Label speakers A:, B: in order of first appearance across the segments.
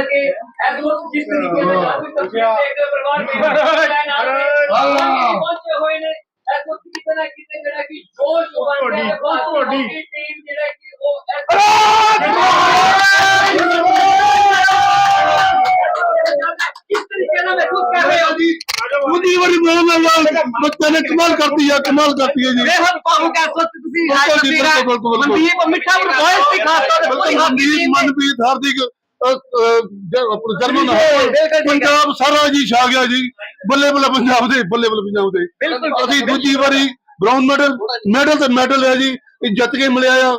A: ਸਕੇ ਇਸ ਵਕਤ ਜਿਸ ਤਰੀਕੇ ਨਾਲ ਜਾਦੂ ਤਸਵੀਰ ਦੇਖਦੇ ਹੋ ਪਰਿਵਾਰ ਮੇਰੇ ਨਾਲ ਪਹੁੰਚੇ ਹੋਏ ਨੇ ਇਸ ਵਕਤ ਕਿਤੇ ਨਾ ਕਿਤੇ ਜਿਹੜਾ ਕਿ ਜੋਸ਼ ਬਣ ਰਿਹਾ ਹੈ ਤੁਹਾਡੀ ਟੀਮ ਜਿਹੜਾ ਕਿ ਉਹ ਕਿਸ ਤਰੀਕੇ ਨਾਲ ਮਹਿਸੂਸ ਕਰ ਰਹੇ ਹੋ ਜੀ
B: ਉਹਦੀ ਵਾਰੀ ਬੋਲਣ ਨਾਲ ਬੱਚੇ ਨੇ ਕਮਾਲ ਕਰਤੀ ਹੈ ਕਮਾਲ ਕਰਤੀ ਹੈ ਜੀ
A: ਬੇਹੱਦ ਭਾਵੁਕ ਇਸ ਵਕਤ ਤੁਸੀਂ
B: ਬਿਲਕੁਲ ਜੀ, ਬਿਲਕੁਲ, ਬਿਲਕੁਲ, ਬਿਲਕੁਲ।
A: ਮਨਦੀਪ ਮਿੱਠਾ ਵਰਵਾਇਸ ਦੀ ਖਾਸ ਤੌਰ ਤੇ ਪੂਰੀ
B: ਬਿਲਕੁਲ
A: ਹਾਕੀ
B: ਮਨਦੀਪ
A: ਟੀਮ ਨੇ
B: ਮਨਪ੍ਰੀਤ ਹਾਰਦਿਕ ਅ, ਅ, ਜ- ਆਪਣਾ ਜਰਮਨ। ਪੰਜਾਬ ਸਾਰਾ ਜੀ ਛਾ ਗਿਆ ਜੀ। ਬੱਲੇ ਬੱਲੇ ਪੰਜਾਬ ਦੇ ਬੱਲੇ ਬੱਲੇ ਪੰਜਾਬ ਦੇ। ਅਸੀਂ ਦੂਜੀ ਵਾਰੀ ਬ੍ਰਾਊਨ ਮੈਡਲ ਮੈਡਲ ਤੇ ਮੈਡਲ ਹੈ ਜੀ। ਇਹ ਜਿੱਤ ਕੇ ਮਿਲਿਆ ਆ।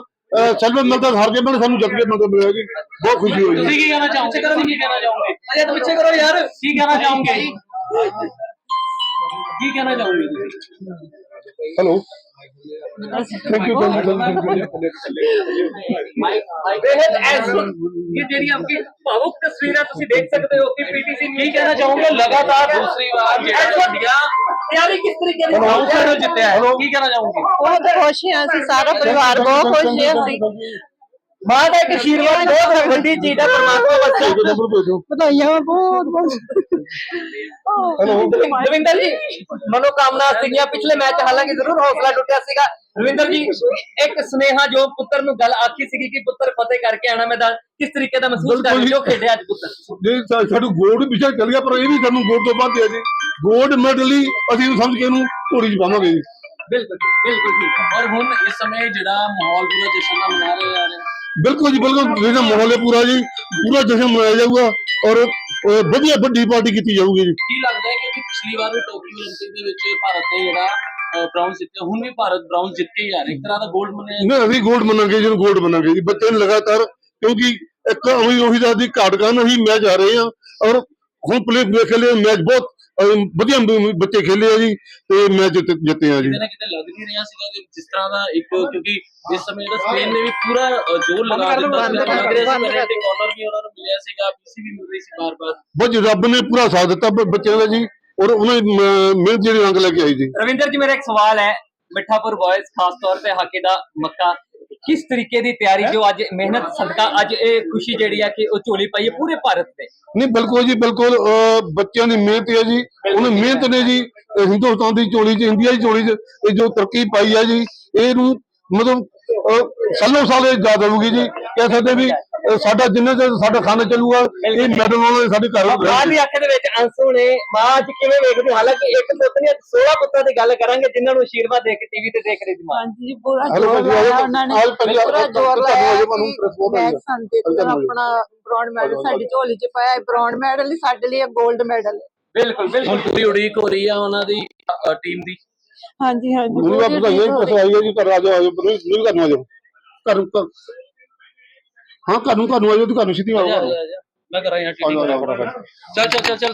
B: ਸਿਲਵਰ ਮਿਲਦਾ ਹਾਰ ਕੇ ਮਿਲਿਆ ਸਾਨੂੰ ਜਿੱਤ ਕੇ ਮੈਡਲ ਮਿਲਿਆ ਜੀ। ਬਹੁਤ ਖੁਸ਼ੀ ਹੋਈ
A: ਤੁਸੀਂ ਕੀ ਕਹਿਣਾ ਚਾਹੋਗੇ? ਕੀ ਕਹਿਣਾ ਚਾਹੋਗੇ? ਅਜੇ ਤਾਂ ਪਿੱਛੇ ਕਰੋ ਯਾਰ। ਕੀ ਕਹਿਣਾ ਚਾਹੋਗੇ? ਕੀ ਕਹਿਣਾ ਚਾਹੋਗੇ ਤੁਸੀਂ?
B: Hello thank you thank you
A: ਬੇਹਦ ਐਸ ਇਹ ਜਿਹੜੀ ਆਪਕੀ ਭਾਵੁਕ ਤਸਵੀਰਾਂ ਤੁਸੀਂ ਦੇਖ ਸਕਦੇ ਹੋ ਕਿ ਪੀਟੀਸੀ ਕੀ ਕਹਿਣਾ ਚਾਹੋਗੇ ਲਗਾਤਾਰ ਦੂਸਰੀ ਵਾਰ ਜਿਹੜਾ ਤਿਆਰੀ ਕਿਸ ਤਰੀਕੇ ਦੀ
B: Hello.
A: ਨੂੰ ਜਿੱਤਿਆ ਹੈ. ਕੀ ਕਹਿਣਾ ਚਾਹੋਗੇ
C: ਬਹੁਤ ਖੁਸ਼ ਹਾਂ ਅਸੀਂ ਸਾਰਾ ਪਰਿਵਾਰ ਬਹੁਤ ਖੁਸ਼ ਹੈ ਅਸੀਂ
A: ਮਾਂ ਦਾ ਇੱਕ ਆਸ਼ੀਰਵਾਦ ਬਹੁਤ ਵੱਡੀ ਚੀਜ਼ ਹੈ ਪਰਮਾਤਮਾ
B: ਭੇਜੋ।
C: ਵਧਾਈਆਂ ਬਹੁਤ ਬਹੁਤ।
B: ਹੈਲੋ
A: ਰਵਿੰਦਰ ਜੀ ਮਨੋਕਾਮਨਾ ਸੀਗੀਆਂ ਪਿਛਲੇ ਮੈਚ ਹਾਲਾਂਕਿ ਜ਼ਰੂਰ ਹੌਸਲਾ ਟੁੱਟਿਆ ਸੀਗਾ। ਰਵਿੰਦਰ ਜੀ ਇੱਕ ਸੁਨੇਹਾ ਜੋ ਪੁੱਤਰ ਨੂੰ ਗੱਲ ਆਖੀ ਸੀਗੀ ਕਿ ਪੁੱਤਰ ਫਤਿਹ ਕਰਕੇ ਆਣਾ ਮੈਦਾਨ ਕਿਸ ਤਰੀਕੇ ਦਾ ਮਹਿਸੂਸ ਕਰ ਰਹੇ ਹੋ ਜੋ। ਖੇਡਿਆ ਅੱਜ ਪੁੱਤਰ?
B: ਜੀ ਸਾਡੂ ਗੋਲਡ ਪਿੱਛੇ ਚੱਲ ਗਿਆ ਪਰ ਇਹ ਵੀ ਸਾਨੂੰ ਗੋਲਡ ਤੋਂ ਬਾਅਦ ਹੈ ਜੀ ਗੋਲਡ ਮੈਡਲ ਹੀ ਅਸੀਂ ਸਮਝ ਕੇ ਇਹਨੂੰ ਘੋੜੀ 'ਚ ਪਾਵਾਂਗੇ ਜੀ।
A: ਬਿਲਕੁਲ ਜੀ, ਬਿਲਕੁਲ
D: ਔਰ ਹੁਣ ਇਸ ਸਮੇਂ ਜਿਹੜਾ ਮਾਹੌਲ ਪੂਰਾ ਜਸ਼ਨ ਦਾ ਮਨਾ ਰਹੇ ਜਾ ਰਹੇ
B: ਬਿਲਕੁਲ ਜੀ ਬਿਲਕੁਲ। ਜਿਹੜਾ ਮਾਹੌਲ ਹੈ ਪੂਰਾ ਜੀ ਪੂਰਾ ਜਸ਼ਨ ਮਨਾਇਆ ਜਾਊਗਾ ਔਰ ਵਧੀਆ ਵੱਡੀ ਪਾਰਟੀ ਕੀਤੀ ਜਾਊਗੀ ਜੀ।
D: ਕੀ ਲੱਗਦਾ ਹੈ ਕਿਉਂਕਿ ਪਿਛਲੀ ਵਾਰ ਵੀ ਟੋਕੀਓ 올림픽 ਦੇ ਵਿੱਚ ਭਾਰਤ ਨੇ ਜਿਹੜਾ ਬ੍ਰਾਊਨ ਜਿੱਤਿਆ ਹੁਣ ਵੀ ਭਾਰਤ ਬ੍ਰਾਊਨ ਜਿੱਤ ਕੇ ਯਾਰ ਇੱਕ ਤਰ੍ਹਾਂ ਦਾ ਗੋਲਡ ਮੰਨਿਆ
B: ਨਹੀਂ ਅਸੀਂ ਗੋਲਡ ਮੰਨਾਂਗੇ ਜਿਹਨੂੰ ਗੋਲਡ ਮੰਨਾਂਗੇ ਜੀ। ਬੱਚੇ ਲਗਾਤਾਰ ਕਿਉਂਕਿ ਇੱਕ ਉਹੀ ਉਹੀ ਦਾ ਦੀ ਘਾਟ ਕਾਰਨ ਅਸੀਂ ਮੈਚ ਆ ਰਹੇ ਹਾਂ। ਔਰ ਹੁਣ ਪਲੇ ਦੇਖ ਲਿਆ ਮੈਚ ਬਹੁਤ ਅਹ, ਵਧੀਆ ਬ- ਬੱਚੇ ਖੇਲੇ ਆ ਜੀ ਤੇ ਮੈਚ ਜਿੱਤ- ਜਿੱਤੇ ਆ ਜੀ।
D: ਕਿਤੇ ਨਾ ਕਿਤੇ ਲੱਗ ਨਹੀਂ ਰਿਹਾ ਸੀਗਾ ਕਿ ਜਿਸ ਤਰ੍ਹਾਂ ਦਾ ਇੱਕ ਕਿਉਂਕਿ ਇਸ ਸਮੇਂ ਜਿਹੜਾ ਸਪੇਨ ਨੇ ਵੀ ਪੂਰਾ ਅ, ਜ਼ੋਰ ਲਗਾ ਦਿੱਤਾ ਸੀ ਲੱਗ ਰਿਹਾ ਸੀ ਪੈਨਲਟੀ ਕਾਰਨਰ ਵੀ ਉਹਨਾਂ ਨੂੰ ਮਿਲਿਆ ਸੀਗਾ ਪੀਸੀ ਵੀ ਮਿਲ ਰਹੀ ਸੀ ਬਾਰ-ਬਾਰ।
B: ਬਸ ਰੱਬ ਨੇ ਪੂਰਾ ਸਾਥ ਦਿੱਤਾ ਬ- ਬੱਚਿਆਂ ਦਾ ਜੀ ਔਰ ਉਹਨਾਂ ਦੀ ਮ- ਮਿਹਨਤ ਜਿਹੜੀ ਰੰਗ ਲੈ ਕੇ ਆਈ ਜੀ।
A: ਰਵਿੰਦਰ ਜੀ ਮੇਰਾ ਇੱਕ ਸਵਾਲ ਹੈ ਮਿੱਠਾਪੁਰ ਬॉयਜ਼ ਖਾਸ ਤੌਰ ਤੇ ਹਾਕੀ ਦਾ ਮੱਕਾ। ਕਿਸ ਤਰੀਕੇ ਦੀ ਤਿਆਰੀ ਜੋ ਅੱਜ ਮਿਹਨਤ ਸਦਕਾ ਅੱਜ ਇਹ ਖੁਸ਼ੀ ਜਿਹੜੀ ਹੈ ਕਿ ਉਹ ਝੋਲੀ ਪਾਈ ਹੈ ਪੂਰੇ ਭਾਰਤ ਤੇ?
B: ਨਹੀਂ ਬਿਲਕੁਲ ਜੀ ਬਿਲਕੁਲ ਬੱਚਿਆਂ ਦੀ ਮਿਹਨਤ ਹੈ ਜੀ। ਉਹਨਾਂ ਮਿਹਨਤ ਨੇ ਜੀ ਹਿੰਦੁਸਤਾਨ ਦੀ ਝੋਲੀ 'ਚ ਇੰਡੀਆ ਦੀ ਝੋਲੀ 'ਚ ਇਹ ਜੋ ਤਰੱਕੀ ਪਾਈ ਹੈ ਜੀ ਇਹਨੂੰ ਮਤਲਬ ਸਾਲੋਂ ਸਾਲ ਇਹ ਰਹੂਗੀ ਜੀ। ਕਹਿ ਸਕਦੇ ਵੀ ਸਾਡਾ ਜਿੰਨਾ ਚਿਰ ਸਾਡਾ ਖਾਣਾ ਚੱਲੂਗਾ ਇਹ ਮੈਡਲ ਨਾਲ ਸਾਡੇ ਘਰ
A: ਮਾਂ। ਦੀ ਅੱਖ ਦੇ ਵਿੱਚ ਅੰਸੂ ਨੇ ਮਾਂ ਅੱਜ ਕਿਵੇਂ ਵੇਖਦੇ ਹੋ? ਹਾਲਾਂਕਿ ਇੱਕ ਪੁੱਤ ਨਹੀਂ 16 ਪੁੱਤਾਂ ਦੀ ਗੱਲ ਕਰਾਂਗੇ ਜਿਨ੍ਹਾਂ ਨੂੰ ਆਸ਼ੀਰਵਾਦ ਦੇ ਕੇ ਟੀਵੀ ਤੇ ਦੇਖ ਰਹੀ ਸੀ ਮਾਂ
C: ਹਾਂਜੀ ਪੂਰਾ ਜ਼ੋਰ ਲਾਇਆ
B: ਆਜੋ।
C: ਉਹਨਾਂ ਨੇ
B: ਆਜ
C: ਪੂਰਾ ਜ਼ੋਰ ਲਾਇਆ
B: ਆਜੋ।
C: ਸੰਦੇ
B: ਆਜੋ, ਆਜੋ।
C: ਆਪਣਾ ਬ੍ਰੌਂਡ ਮੈਡਲ ਸਾਡੀ ਝੋਲੀ 'ਚ ਪਾਇਆ ਬ੍ਰੌਂਡ ਮੈਡਲ ਹੀ ਸਾਡੇ ਲਈ 골ਡ ਮੈਡਲ ਹੈ
A: ਬਿਲਕੁਲ ਬਿਲਕੁਲ
D: ਹੁਣ ਪੂਰੀ ਉਡੀਕ ਹੋ ਰਹੀ ਆ ਉਹਨਾਂ ਦੀ ਟੀਮ ਦੀ
C: ਹਾਂਜੀ ਹਾਂਜੀ ਪੂਰੀ
B: ਆਪ ਵਧਾਈਆਂ
C: ਉਡੀਕ ਹੋ
B: ਪਸਾ ਆਈ ਹੈ ਜੀ ਘਰ ਆ ਜਾਓ ਆ ਜਾਓ ਨਹੀਂ ਘਰ ਨੂੰ ਆ ਜਾਓ ਘਰ- ਹਾਂ ਘਰ ਨੂੰ ਘਰ ਨੂੰ ਆ ਜਾਓ ਤੇ ਘਰ ਨੂੰ ਸਿੱਧੀ ਆਓ।
D: ਮੈਂ ਕਰਾਂ ਯਾਰ
B: ਫਟਾਫਟ।
D: ਚੱਲ ਚੱਲ ਚੱਲ ਚੱਲ